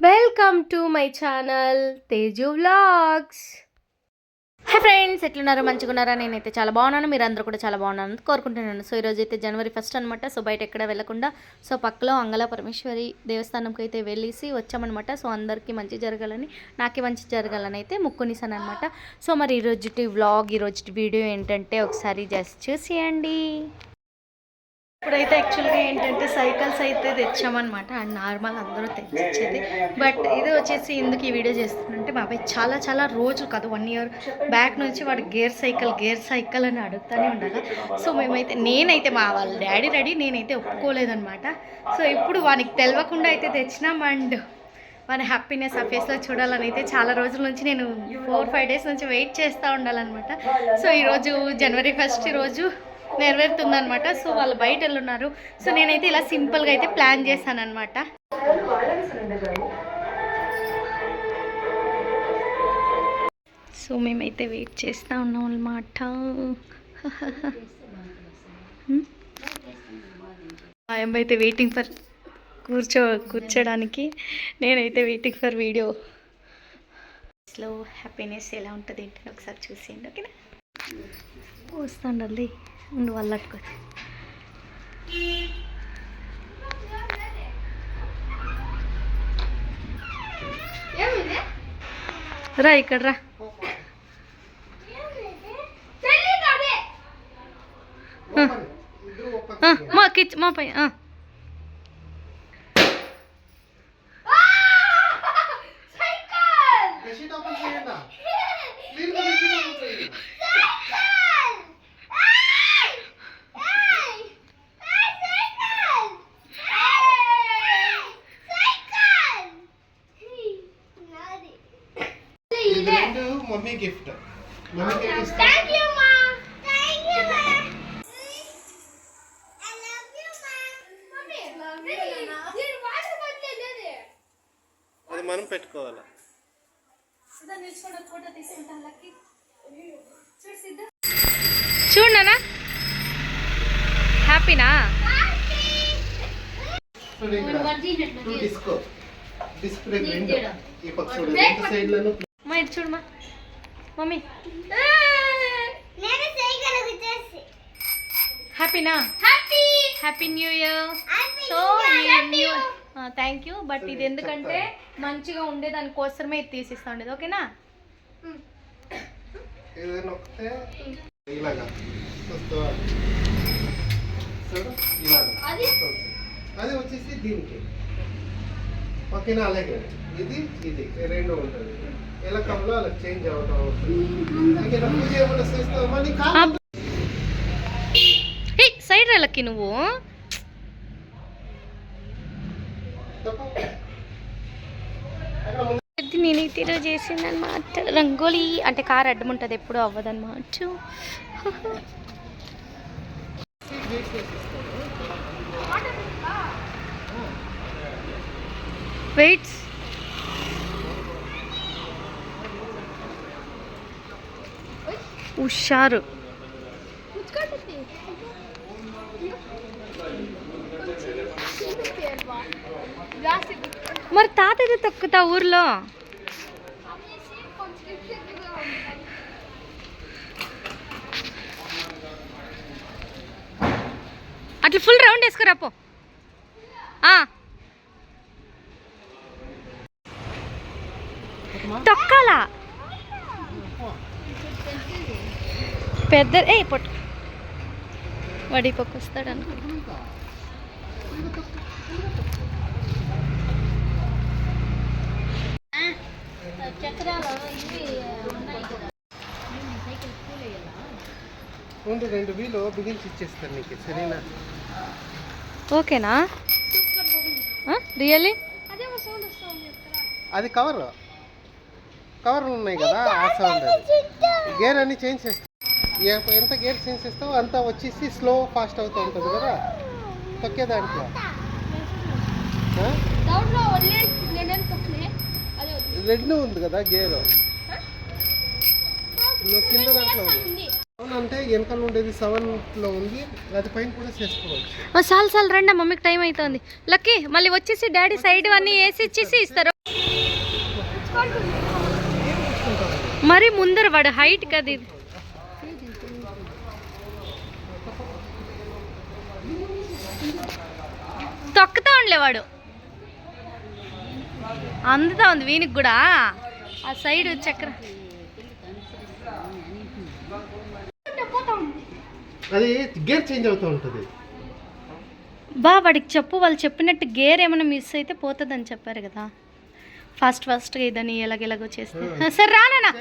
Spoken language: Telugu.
Welcome to my channel Teju vlogs hi friends ఎట్లున్నారో? మంచిగా ఉన్నారా నేనైతే చాలా బాగున్నాను. మీరు అందరూ కూడా చాలా బాగున్నాను కోరుకుంటున్నాను. సో ఈరోజు అయితే జనవరి ఫస్ట్ అనమాట సో బయట ఎక్కడ వెళ్ళకుండా సో పక్కలో అంగళ పరమేశ్వరి దేవస్థానంకి అయితే వెళ్ళేసి వచ్చామన్నమాట. సో అందరికీ మంచి జరగాలని నాకే మంచి జరగాలని అయితే ముక్కునిసాను అనమాట సో మరి ఈరోజుటి వ్లాగ్ ఈరోజు వీడియో ఏంటంటే ఒకసారి జస్ట్ చూసేయండి. ఇప్పుడైతే యాక్చువల్గా ఏంటంటే సైకిల్స్ అయితే తెచ్చామన్నమాట. అండ్ నార్మల్ అందరూ తెచ్చేది. బట్ ఇది వచ్చేసి ఎందుకు ఈ వీడియో చేస్తుందంటే అబ్బాయి చాలా చాలా రోజు కాదు వన్ ఇయర్ బ్యాక్ నుంచి వాడు గేర్ సైకిల్ గేర్ సైకిల్ అని అడుగుతూనే ఉండాలి సో మేమైతే నేనైతే మా వాళ్ళ డాడీ రెడీ నేనైతే ఒప్పుకోలేదనమాట సో ఇప్పుడు వానికి తెలియకుండా అయితే తెచ్చినాం. అండ్ మన హ్యాపీనెస్ ఆ ఫేస్లో చూడాలని అయితే చాలా రోజుల నుంచి నేను ఫోర్ ఫైవ్ డేస్ నుంచి వెయిట్ చేస్తూ ఉండాలన్నమాట. సో ఈరోజు జనవరి ఫస్ట్ రోజు నెరవేరుతుందనమాట సో వాళ్ళు బయట వెళ్ళున్నారు సో నేనైతే ఇలా సింపుల్గా అయితే ప్లాన్ చేశాను అనమాట సో మేమైతే వెయిట్ చేస్తూ ఉన్నాం అనమాట మా అయితే వెయిటింగ్ ఫర్ కూర్చో కూర్చోడానికి నేనైతే waiting for video. Slow happiness ఎలా ఉంటుంది ఏంటని ఒకసారి చూసేయండి ఓకేనా? వస్తాండి ఉండు వాళ్ళకు రా ఇక్కడ రా. మా కిచ్ మా పై మమ్మీ గిఫ్ట్. మమ్మీకి ఏమి ఇస్తాం అది మనం పెట్టుకోవాలి? చూడనా హ్యాపీనా డిస్కో డిస్ప్లే ఈ సైడ్లను మా ఇటు చూడమా mummy. హ్యాపీనా happy new year so new thank you but ఇది ఎందుకంటే మంచిగా ఉండే దానికోసమే ఇది తీసిస్తా ఉండేది ఓకేనా? వస్తుంది. అది వచ్చేసి దీనికి. ఓకేనా అలాగే ఇది ఇది రెండు ఉంటుంది. ఎలా కమలో అలా చేంజ్ ఓకేనా పూజ ఏమైనా హే సైడ్ వెళ్ళకి నువ్వు. నేనైతే ఈరోజు చేసిందనమాట రంగోలీ అంటే కార్ అడ్డం ఉంటుంది ఎప్పుడు అవ్వదన్నమాట. వెయిట్స్ హుషారు మరి తాత ఏదో తొక్కుతా ఊర్లో? అట్లా ఫుల్ రౌండ్ వేసుకురా పో ఆ. తొక్కాలా? పెద్ద ఏ పొట్టు. వాడి పక్క వస్తాడు అనుకో. ఉండి రెండు వీలు బిగించి ఇచ్చేస్తాను నీకు సరేనా? ఓకేనా? రియల్లీ? అది కవర్. కవర్ ఉన్నాయి కదా ఆ సౌండ్ అది. గేర్ అన్ని చేంజ్ చేస్తా. ఏ- ఎంత గేర్ చేంజ్ చేస్తావో అంత వచ్చేసి స్లో ఫాస్ట్ అవుతూ ఉంటుంది కదా. తొక్కే దాంట్లో? రెండు ఉంది కదా గేర్. కింద దాంట్లో ఉంది. అంటే వెనకాల ఉండేది సెవెన్లో ఉంది. అది పైన కూడా చేసుకోవచ్చు. చాలు చాలు రండి మమ్మీకి టైం అవుతుంది లక్కీ మళ్ళీ వచ్చేసి డాడీ సైడ్ అన్నీ వేసి ఇచ్చేసి ఇస్తారు. మరి ముందర వాడు హైట్ కదా. ఇది తొక్కుతా ఉండలే వాడు. అందుతా ఉంది వీనికి కూడా. ఆ సైడ్ చక్ర. అది గేర్ చేంజ్ అవుతూ ఉంటుంది. బా వాడికి చెప్పు వాళ్ళు చెప్పినట్టు గేర్ ఏమైనా మిస్ అయితే పోతుందని చెప్పారు కదా. ఫాస్ట్ ఫాస్ట్గా ఇదని ఎలాగెలాగో చేస్తే. సరే రానా